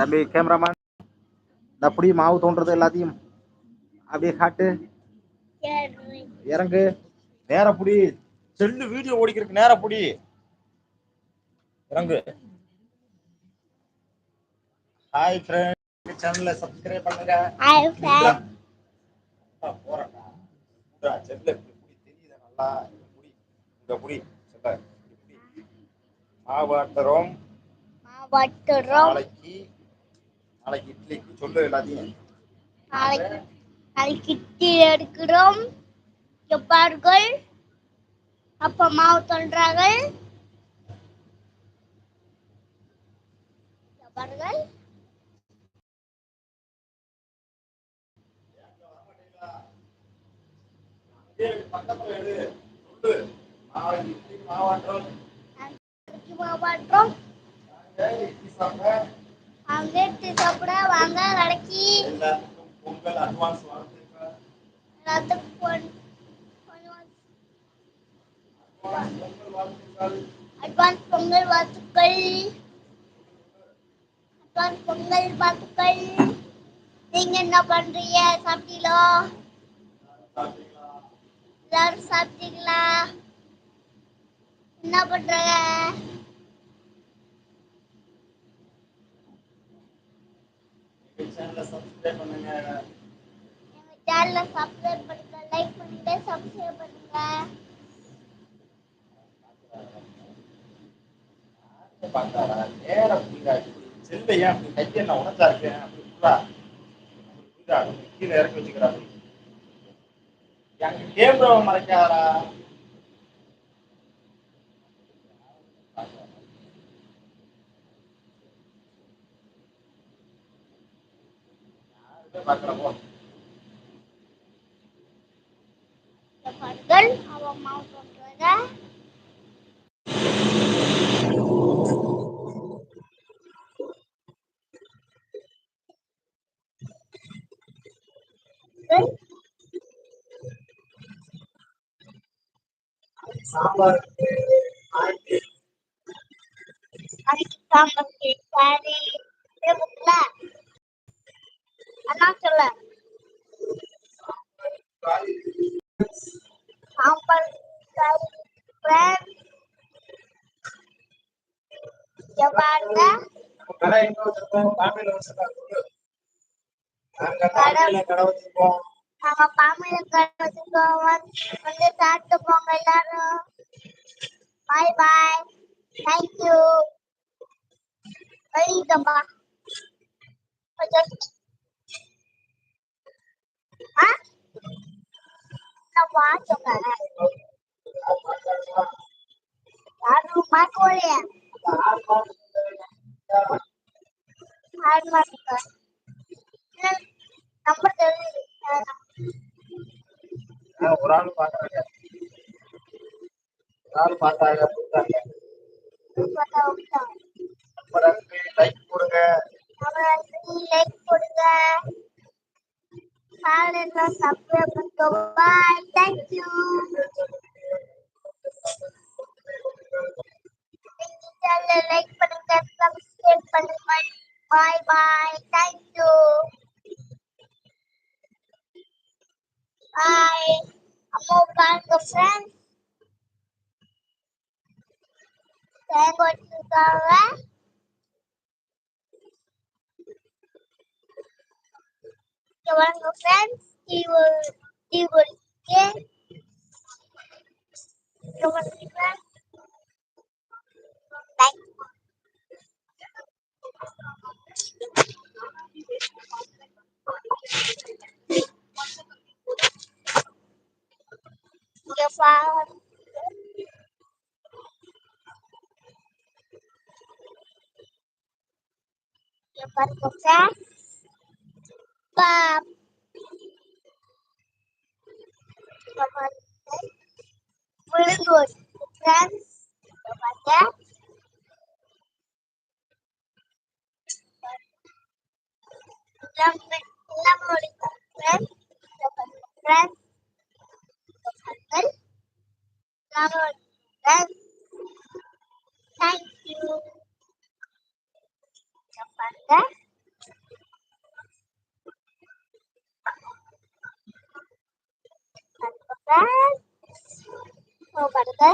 தம்பி கேமராமேன் இந்த அப்படி மாவு தோன்றது எல்லாத்தையும் அப்படியே காட்டு. இறங்கு. நேர புடி. செல்லு வீடியோ ஓடிக்கிறதுக்கு நேர புடி. இறங்கு. ஹாய் ஃப்ரெண்ட் சேனலை சப்ஸ்கிரைப் பண்ணுங்க. Hi friend. இந்தா, செல்ல புடி, தெரியுதா நல்லா? புடி. இங்க புடி, செல்ல, இப்படி. மாவாட்டுறோம் நாளைக்கு நாளைக்கு இட்லிக்கு சொல்லு எல்லாத்தையும். நாளைக்கு நாளைக்கு இட்லி எடுக்கிறோம். எப்பார்கள் அப்ப மாவு தோன்றார்கள் எப்பார்கள் பக்கத்துல எடு. சொல்லு. நாளைக்கு இட்லிக்கு மாவாட்டுறோம். நாளைக்கு மாவட்டம். நாங்க இட்லி சாப்பிட அங்க சாப்பிட வாங்க கடைக்கு. எல்லாத்துக்கும் பொங்கல் அட்வான்ஸ் எல்லாத்துக்கும் பொங்கல் அட்வான்ஸ் பொங்கல் வாழ்த்துக்கள். அட்வான்ஸ் பொங்கல் வாழ்த்துக்கள். நீங்க என்ன பண்றீங்க? சாப்பிட்டீங்களா? எல்லாரும் சாப்பிட்டீங்களா? என்ன பண்றாங்க? சேனலை சப்ஸ்கிரைப் பண்ணுங்க. சேனலை சப்ஸ்கிரைப் பண்ணுங்க லைக் பண்ணுங்க சப்ஸ்கிரைப் பண்ணுங்க. பார்த்தாரா? நேரா புரியுதா இப்படி செல்ல ஏன் அப்படி கையை நான் உடஞ்சா இருக்கேன் அப்படி புரியுதா அப்படி புரியுதா அப்படி கீழே இறக்கி வச்சுக்கிறா அப்படி எங்க கேமராவை மறைக்காரா Keluarga kalau mau berdoa Sambar Hari sambar Hari Hari பாம்பேல வச்சிருக்கோம். நாங்க பாமையில கட்டுறோம் வந்து சாப்பிட்டு போங்க எல்லாரும். பாய் பாய். தேங்க்யூ வெளியிட்டம்பா ஆ நான் வாட்சுங்க யாரும் மாக்கோலையா யாரும் மாட்டுங்க நம்பர் தெரியுது ஆ, ஒரு ஆள் பாக்குறாங்க ஒரு ஆள் பார்த்தாங்க. கொடுத்தாங்க பார்த்தா ஓகே நம்பருக்கு லைக் கொடுங்க லைக் கொடுங்க சேனலை சப்ஸ்கிரைப் பண்ணுங்க பாய் தேங்க் யூ சேனலை லைக் பண்ணுங்க சப்ஸ்கிரைப் பண்ணுங்க bye bye thank you bye அம்மா பாருங்க ஃப்ரெண்ட்ஸ் தேங்க் வச்சிருக்காங்க இங்க வாங்க ஃப்ரெண்ட்ஸ் டிவி டிவி இருக்கு இங்க வாங்க ஃப்ரெண்ட்ஸ் தேங்க் இங்க பாருங்க இங்க பாருங்க friends up. Very good. Friends, friends, friends. Thank you. அப்பா பாருங்க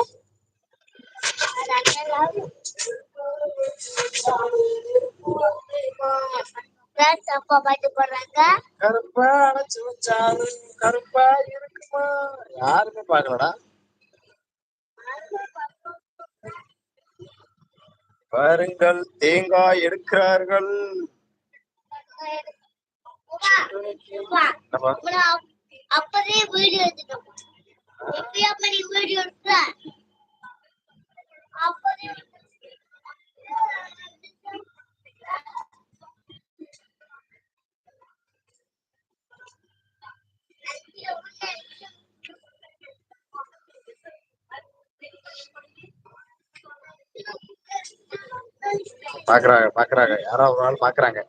அப்பா பாட்டு போடுறாங்க கருப்பா அடைச்சு வச்சாலும் கருப்பா இருக்குமா? யாருமே பார்க்கலடா. பாருங்கள் தேங்காய் எடுக்கிறார்கள். என்னப்பா? அப்பதே வீடியோ எடுத்துட்டோம். பாக்குறாங்க பாக்குறாங்க. யாரோ ஒரு ஆள் பாக்குறாங்க.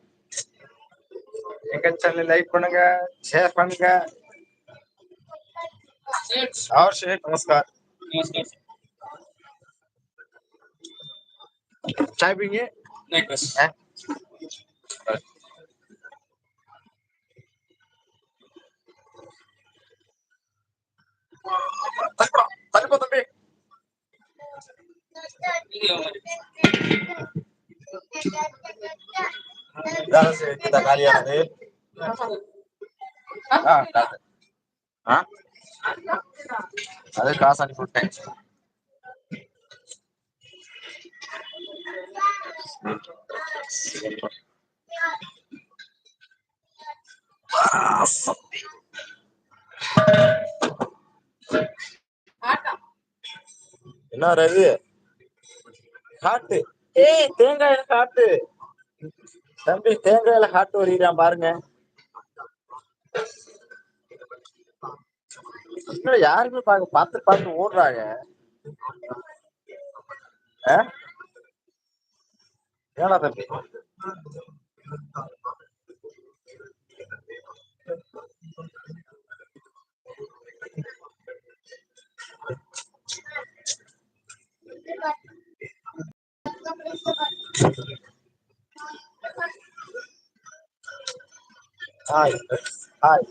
எங்க சேனல் லைக் பண்ணுங்க ஷேர் பண்ணுங்க. और शेख नमस्कार। चाय पीएँगे नहीं बस। है? हाँ। हाँ, அது காசு அனுப்பி விட்டேன். என்ன ரவி? காட்டு. ஏய். தேங்காயில காட்டு. தம்பி தேங்காயில காட்டு வரிகிறான் பாருங்க. கிருஷ்ணா யாருமே பாக்க பார்த்து பார்த்து ஓடுறாங்க. ஏடா தம்பி? Hi hi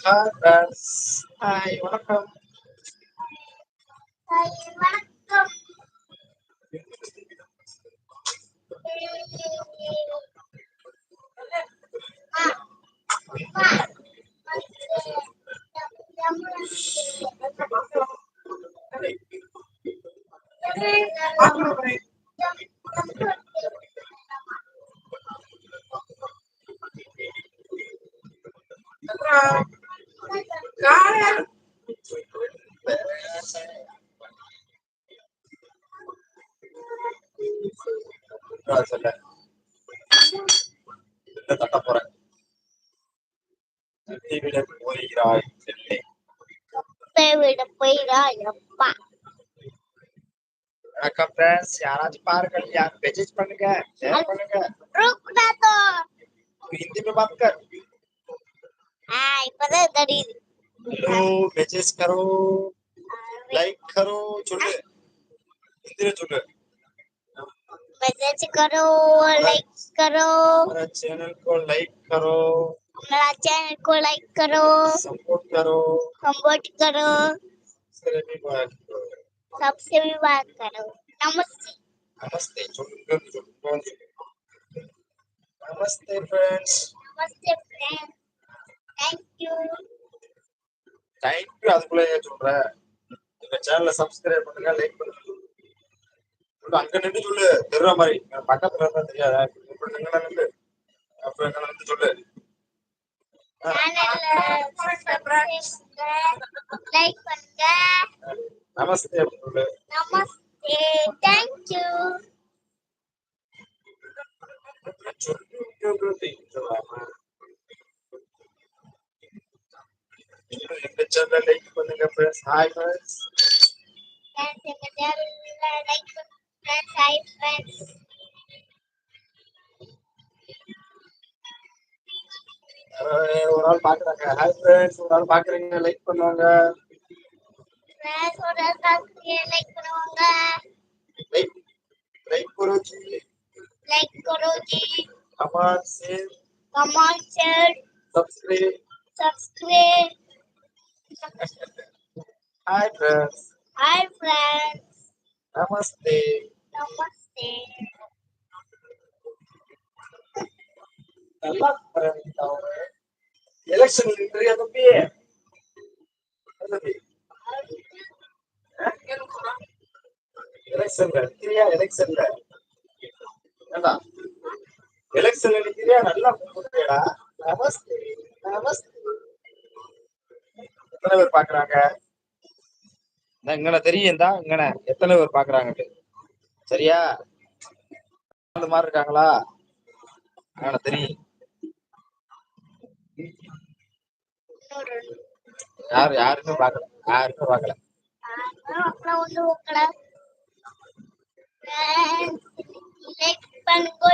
hi friends hi வணக்கம் வணக்கம் நான் சொல்ல என்ன தட்ட போறேன் தட்டி விட போகிறாய் செல்லே விட போயிடா எப்பா வணக்கம் ஃப்ரெண்ட்ஸ் யாராச்சும் பாருங்கள் யார் மெசேஜ் பண்ணுங்க ஷேர் பண்ணுங்க रुकना तो हिंदी में बात कर हाँ இப்பதான் தெரியுது करो मैसेज करो लाइक करो छोटे इतने छोटे मैसेज करो लाइक करो। हमारा चैनल को लाइक करो। हमारा चैनल को लाइक करो। सपोर्ट करो। सपोर्ट करो। सबसे भी बात करो। सबसे भी बात करो। नमस्ते। नमस्ते नमस्ते फ्रेंड्स नमस्ते फ्रेंड्स थैंक यू தேங்க்யூ அதுக்குள்ள ஏன் சொல்ற எங்க சேனலை சப்ஸ்கிரைப் பண்ணுங்க லைக் பண்ணுங்க. அங்க நின்று சொல்லு தெருவ மாதிரி. பக்கத்துல இருந்தா தெரியாதா? எங்க நின்று அப்புறம் எங்க நின்று சொல்லு. ஆ, லைக் பண்ணுங்க. நமஸ்தே சொல்லு நமஸ்தே தேங்க் யூ சொல்லு சொல்லாம எங்க சேனல் லைக் பண்ணுங்க ஃப்ரெண்ட்ஸ் ஹாய் ஃப்ரெண்ட்ஸ் ஃப்ரெண்ட்ஸ் ஒரு ஆள் பாக்குறாங்க ஹாய் ஒரு ஆள் பாக்குறீங்க லைக் பண்ணுவாங்க லைக் பண்ணுவாங்க லைக் லைக் குரோஜி like குரோஜி come on share come on subscribe subscribe hi friends hi friends நமஸ்தே நமஸ்தே நல்லா பரவிட்டா அவரு எலெக்ஷன் நின்றியா தம்பி தம்பி எலெக்ஷன்ல நிக்கிறியா எலெக்ஷன்ல ஏண்டா எலெக்ஷன்ல நிக்கிறியா நல்லா கூப்பிடுறியாடா நமஸ்தே நமஸ்தே எத்தனை பேர் பாக்குறாங்க? இங்கன தெரியும் தான் இங்கன. எத்தனை பேர் பாக்குறாங்க சரியா? அந்த மாதிரி இருக்காங்களா? அங்கன தெரியும். யாரு யாருமே பார்க்கல யாருமே சப்ஸ்கிரைப் பண்ணுங்க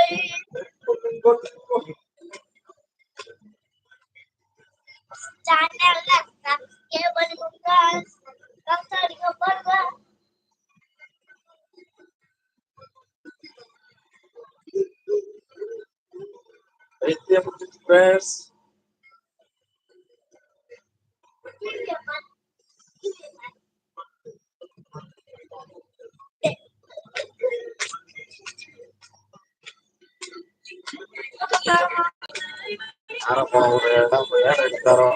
சப்ஸ்கிரைப் பண்ணுங்க வைத்தியம் ஃப்ரெண்ட்ஸ் ஆரம்பம் ஒரு இடம் இடம் எடுத்தாரோ